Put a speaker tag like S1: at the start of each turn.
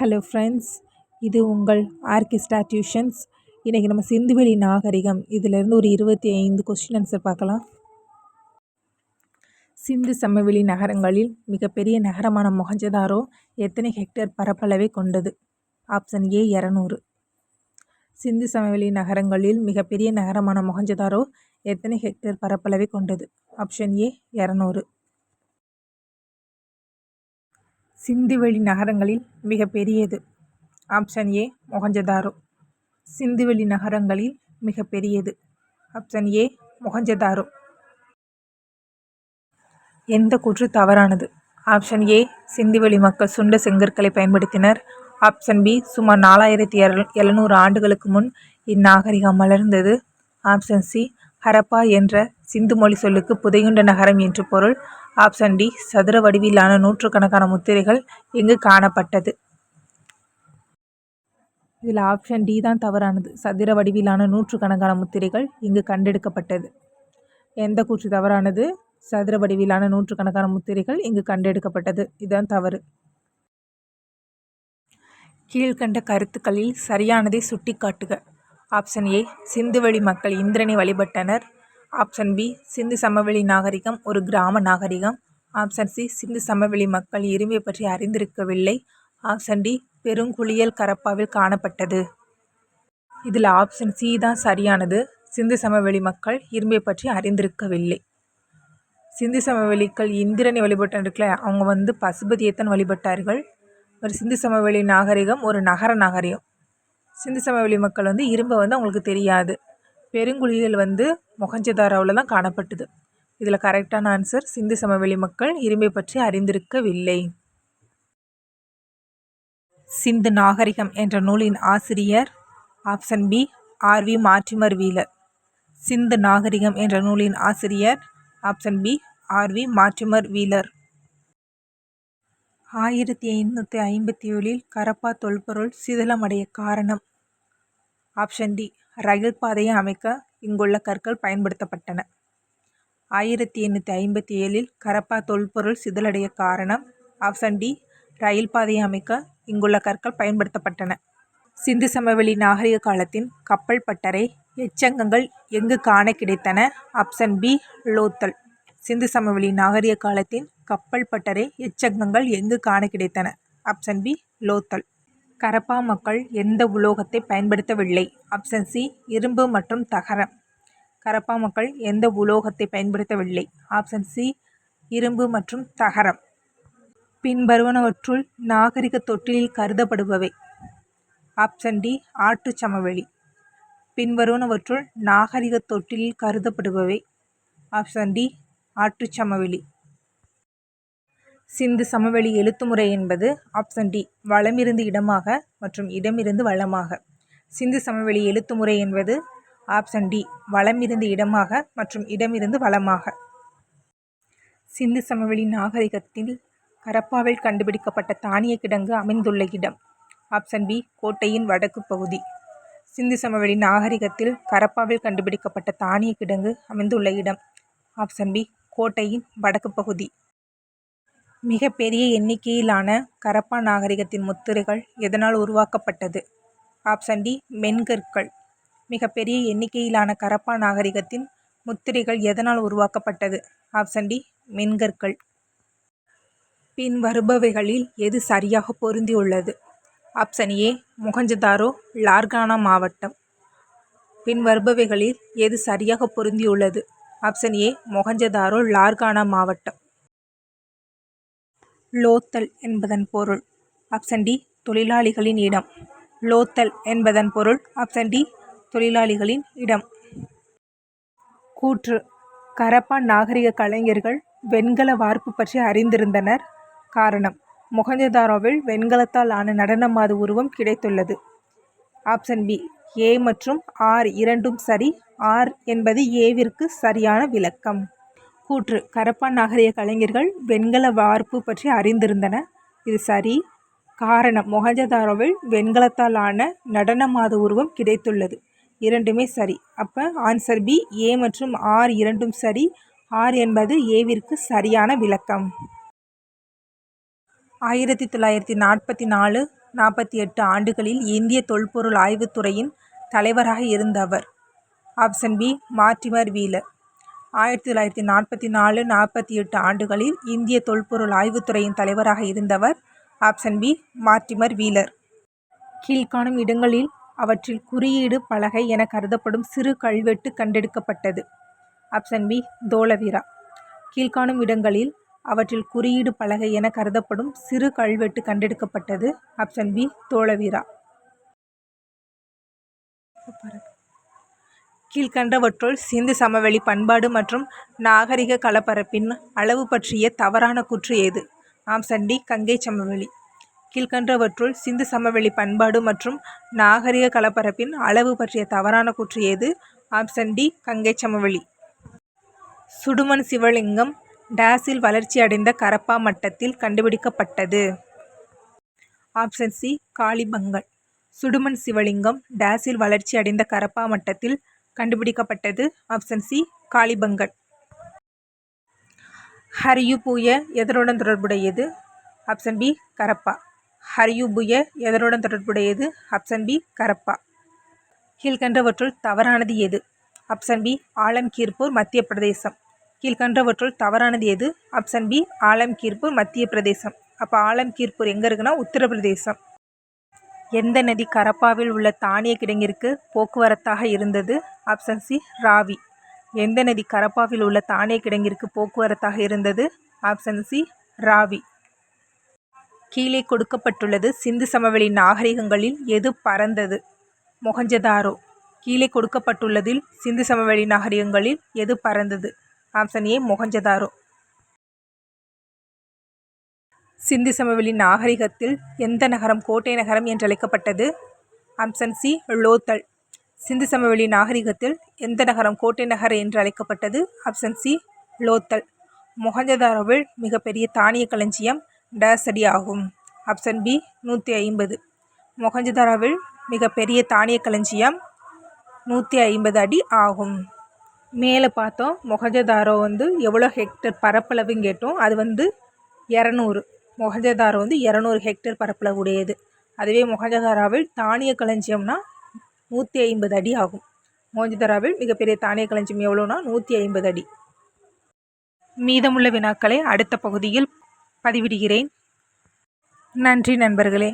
S1: Hello friends இது உங்கள் orchestra tuitions இன்றைக்கி நம்ம சிந்துவெளி நாகரிகம். இதிலேருந்து ஒரு இருபத்தி ஐந்து கொஸ்டின் ஆன்சர் பார்க்கலாம். சிந்து சமவெளி நகரங்களில் மிகப்பெரிய நகரமான மொஹஞ்சதாரோ எத்தனை ஹெக்டேர் பரப்பளவை கொண்டது? ஆப்ஷன் ஏ இரநூறு. சிந்து சமவெளி நகரங்களில் மிகப்பெரிய நகரமான மொஹஞ்சதாரோ எத்தனை ஹெக்டேர் பரப்பளவை கொண்டது? ஆப்ஷன் ஏ இரநூறு. சிந்துவெளி நகரங்களில் மிகப்பெரியது. ஆப்ஷன் ஏ மொஹஞ்சதாரோ சிந்துவெளி நகரங்களில் மிகப்பெரியது. ஆப்ஷன் ஏ மொஹஞ்சதாரோ எந்த கூற்று தவறானது? ஆப்ஷன் ஏ சிந்துவெளி மக்கள் சுண்ட செங்கற்களை பயன்படுத்தினர். ஆப்ஷன் பி சுமார் நாலாயிரத்தி எழுநூறு ஆண்டுகளுக்கு முன் இந்நாகரிகம் மலர்ந்தது. ஆப்ஷன் சி ஹரப்பா என்ற சிந்து மொழி சொல்லுக்கு புதையுண்ட நகரம் என்று பொருள். ஆப்ஷன் டி சதுர வடிவிலான நூற்றுக்கணக்கான முத்திரைகள் எங்கு காணப்பட்டது. இதில் ஆப்ஷன் டி தான் தவறானது. சதுர வடிவிலான நூற்றுக்கணக்கான முத்திரைகள் இங்கு கண்டெடுக்கப்பட்டது. எந்த கூற்று தவறானது? சதுர வடிவிலான நூற்றுக்கணக்கான முத்திரைகள் இங்கு கண்டெடுக்கப்பட்டது. இதுதான் தவறு. கீழ்கண்ட கருத்துக்களில் சரியானதை சுட்டிக்காட்டுக. ஆப்ஷன் ஏ சிந்துவெளி மக்கள் இந்திரனை வழிபட்டனர். ஆப்ஷன் பி சிந்து சமவெளி நாகரிகம் ஒரு கிராம நாகரிகம். ஆப்ஷன் சி சிந்து சமவெளி மக்கள் இரும்பை பற்றி அறிந்திருக்கவில்லை. ஆப்ஷன் டி பெருங்குளியல் கரப்பாவில் காணப்பட்டது. இதில் ஆப்ஷன் சி தான் சரியானது. சிந்து சமவெளி மக்கள் இரும்பை பற்றி அறிந்திருக்கவில்லை. சிந்து சமவெளிக்கள் இந்திரனை வழிபட்டிருக்கல அவங்க வந்து பசுபதியைத்தான் வழிபட்டார்கள். ஒரு சிந்து சமவெளி நாகரிகம் ஒரு நகர நாகரிகம். சிந்து சமவெளி மக்கள் வந்து இரும்பை வந்து அவங்களுக்கு தெரியாது. பெருங்குழிகள் வந்து மொஹஞ்சதாரோவில் தான் காணப்பட்டது. இதில் கரெக்டான ஆன்சர் சிந்து சமவெளி மக்கள் இரும்பை பற்றி அறிந்திருக்கவில்லை. சிந்து நாகரிகம் என்ற நூலின் ஆசிரியர் option B R V Mortimer Wheeler Sindhu நாகரிகம் என்ற நூலின் ஆசிரியர் option B R V Mortimer Wheeler ஆயிரத்தி ஐநூற்றி ஐம்பத்தி ஏழில் கரப்பா தொல்பொருள் சிதிலமடைய காரணம். ஆப்ஷன் டி ரயில் பாதையை அமைக்க இங்குள்ள கற்கள் பயன்படுத்தப்பட்டன. ஆயிரத்தி எண்ணூற்றி ஐம்பத்தி ஏழில் கரப்பா தொல்பொருள் சிதலடைய காரணம் ஆப்ஷன் டி ரயில் பாதையை அமைக்க இங்குள்ள கற்கள் பயன்படுத்தப்பட்டன. சிந்து சமவெளி நாகரிக காலத்தின் கப்பல் பட்டறை எச்சங்கங்கள் எங்கு காண கிடைத்தன? Option B Lothal. சிந்து சமவெளி நாகரிக காலத்தின் கப்பல் பட்டறை எச்சங்கங்கள் எங்கு காண கிடைத்தன? Option B Lothal. கரப்பா மக்கள் எந்த உலோகத்தை பயன்படுத்தவில்லை. ஆப்ஷன் சி இரும்பு மற்றும் தகரம். கரப்பா மக்கள் எந்த உலோகத்தை பயன்படுத்தவில்லை. ஆப்ஷன் சி இரும்பு மற்றும் தகரம். பின்வருவனவற்றுள் நாகரிக தொட்டிலில் கருதப்படுபவை. ஆப்ஷன் டி ஆற்று சமவெளி. பின்வருவனவற்றுள் நாகரிக தொட்டிலில் கருதப்படுபவை. ஆப்ஷன் டி ஆற்று சமவெளி. சிந்து சமவெளி எழுத்துமுறை என்பது ஆப்ஷன் டி வலமிருந்து இடமாக மற்றும் இடமிருந்து வலமாக சிந்து சமவெளி எழுத்துமுறை என்பது ஆப்ஷன் டி வலமிருந்து இடமாக மற்றும் இடமிருந்து வலமாக சிந்து சமவெளி நாகரிகத்தில் கரப்பாவில் கண்டுபிடிக்கப்பட்ட தானிய கிடங்கு அமைந்துள்ள இடம். ஆப்ஷன் பி கோட்டையின் வடக்கு பகுதி. சிந்து சமவெளி நாகரிகத்தில் கரப்பாவில் கண்டுபிடிக்கப்பட்ட தானிய கிடங்கு அமைந்துள்ள இடம். ஆப்ஷன் பி கோட்டையின் வடக்கு பகுதி. மிகப்பெரிய எண்ணிக்கையிலான கரப்பா நாகரிகத்தின் முத்திரைகள் எதனால் உருவாக்கப்பட்டது? ஆப்ஷன் டி மென்கற்கள். மிகப்பெரிய எண்ணிக்கையிலான கரப்பா நாகரிகத்தின் முத்திரைகள் எதனால் உருவாக்கப்பட்டது? Option D மென்கற்கள். பின் வருபவைகளில் எது சரியாக பொருந்தியுள்ளது? ஆப்ஷன் ஏ முகஞ்சதாரோ லார்கானா மாவட்டம். பின் வருபவைகளில் எது சரியாக பொருந்தியுள்ளது? ஆப்ஷன் ஏ மொஹஞ்சதாரோ லார்கானா மாவட்டம். லோத்தல் என்பதன் பொருள். ஆப்ஷன் டி தொழிலாளிகளின் இடம். லோத்தல் என்பதன் பொருள். ஆப்ஷன் டி தொழிலாளிகளின் இடம். கூற்று. கரப்பான் நாகரிக கலைஞர்கள் வெண்கல வார்ப்பு பற்றி அறிந்திருந்தனர். காரணம் மொஹஞ்சதாரோவில் வெண்கலத்தால் ஆன நடனமாது உருவம் கிடைத்துள்ளது. ஆப்ஷன் பி ஏ மற்றும் ஆர் இரண்டும் சரி. ஆர் என்பது ஏவிற்கு சரியான விளக்கம். கூற்று. கரப்பான் நகரிய கலைஞர்கள் வெண்கல வார்ப்பு பற்றி அறிந்திருந்தன. இது சரி. காரணம் மொஹஞ்சதாரோவில் வெண்கலத்தால் ஆன நடனமாத உருவம் கிடைத்துள்ளது. இரண்டுமே சரி. அப்போ ஆன்சர் பி ஏ மற்றும் ஆர் இரண்டும் சரி. ஆர் என்பது ஏவிற்கு சரியான விளக்கம். ஆயிரத்தி தொள்ளாயிரத்தி நாற்பத்தி நாலு நாற்பத்தி எட்டு ஆண்டுகளில் இந்திய தொல்பொருள் ஆய்வுத் துறையின் தலைவராக இருந்தவர். Option B Mortimer Wheeler. ஆயிரத்தி தொள்ளாயிரத்தி நாற்பத்தி நாலு நாற்பத்தி எட்டு ஆண்டுகளில் இந்திய தொல்பொருள் ஆய்வுத் துறையின் தலைவராக இருந்தவர் ஆப்ஷன் பி மார்டிமர் வீலர். கீழ்காணும் இடங்களில் அவற்றில் குறியீடு பலகை என கருதப்படும் சிறு கல்வெட்டு கண்டெடுக்கப்பட்டது. Option B Dholavira. கீழ்காணும் இடங்களில் அவற்றில் குறியீடு பலகை என கருதப்படும் சிறு கல்வெட்டு கண்டெடுக்கப்பட்டது ஆப்ஷன் பி தோலவீரா. கீழ்கண்டவற்றுள் சிந்து சமவெளி பண்பாடு மற்றும் நாகரிக கலப்பரப்பின் அளவு பற்றிய தவறான கூற்று ஏது? ஆம்சண்டி டி கங்கை சமவெளி. கீழ்கண்டவற்றுள் சிந்து சமவெளி பண்பாடு மற்றும் நாகரிக கலப்பரப்பின் அளவு பற்றிய தவறான கூற்று ஏது? ஆப்ஷன் டி கங்கை சமவெளி. சுடுமண் சிவலிங்கம் டேஸில் வளர்ச்சியடைந்த கரப்பா மட்டத்தில் கண்டுபிடிக்கப்பட்டது. ஆப்ஷன் சி காளிபங்கல் சுடுமண் சிவலிங்கம் டேஸில் வளர்ச்சியடைந்த கரப்பா மட்டத்தில் கண்டுபிடிக்கப்பட்டது. Option C Kalibangan. ஹரியுபூய எதனுடன் தொடர்புடையது? Option B Harappa. ஹரியுபுய எதனுடன் தொடர்புடையது? Option B Harappa. கீழ்கண்டவற்றுள் தவறானது எது? ஆப்ஷன் பி ஆலம்கீர்பூர் மத்திய பிரதேசம் கீழ்கண்டவற்றுள் தவறானது எது? ஆப்ஷன் பி ஆலம்கீர்பூர் மத்திய பிரதேசம் அப்போ ஆலம்கீர்பூர் எங்கே இருக்குன்னா உத்தரப்பிரதேசம். எந்த நதி கரப்பாவில் உள்ள தானிய கிடங்கிற்கு போக்குவரத்தாக இருந்தது? Option C Ravi. எந்த நதி கரப்பாவில் உள்ள தானிய கிடங்கிற்கு போக்குவரத்தாக இருந்தது? Option C Ravi. கீழே கொடுக்கப்பட்டுள்ளது சிந்து சமவெளி நாகரிகங்களில் எது பறந்தது மொஹஞ்சதாரோ கீழே கொடுக்கப்பட்டுள்ளதில் சிந்து சமவெளி நாகரிகங்களில் எது பறந்தது ஆப்ஷன் ஏ மொஹஞ்சதாரோ சிந்து சமவெளி நாகரிகத்தில் எந்த நகரம் கோட்டை நகரம் என்று அழைக்கப்பட்டது சி லோத்தல். சிந்து சமவெளி நாகரிகத்தில் எந்த நகரம் கோட்டை நகர் என்று அழைக்கப்பட்டது? Option C Lothal. மொஹஞ்சதாரோவில் மிகப்பெரிய தானிய களஞ்சியம் டேஸ் அடி ஆகும். ஆப்ஷன் பி நூற்றி ஐம்பது. மொஹஞ்சதாரோவில் மிகப்பெரிய தானிய களஞ்சியம் நூற்றி ஐம்பது அடி ஆகும். மேலே பார்த்தோம் மொஹஞ்சதாரோ வந்து எவ்வளோ ஹெக்டர் பரப்பளவுன்னு கேட்டோம். அது வந்து இரநூறு. மொஹஞ்சதாரோ வந்து இரநூறு ஹெக்டேர் பரப்பில் உடையது. அதுவே மொஹஞ்சதாராவில் தானிய களஞ்சியம்னா நூற்றி ஐம்பது அடி ஆகும். மொஹஞ்சதாராவில் மிகப்பெரிய தானிய களஞ்சியம் எவ்வளோனா நூற்றி ஐம்பது அடி. மீதமுள்ள வினாக்களை அடுத்த பகுதியில் பதிவிடுகிறேன். நன்றி நண்பர்களே.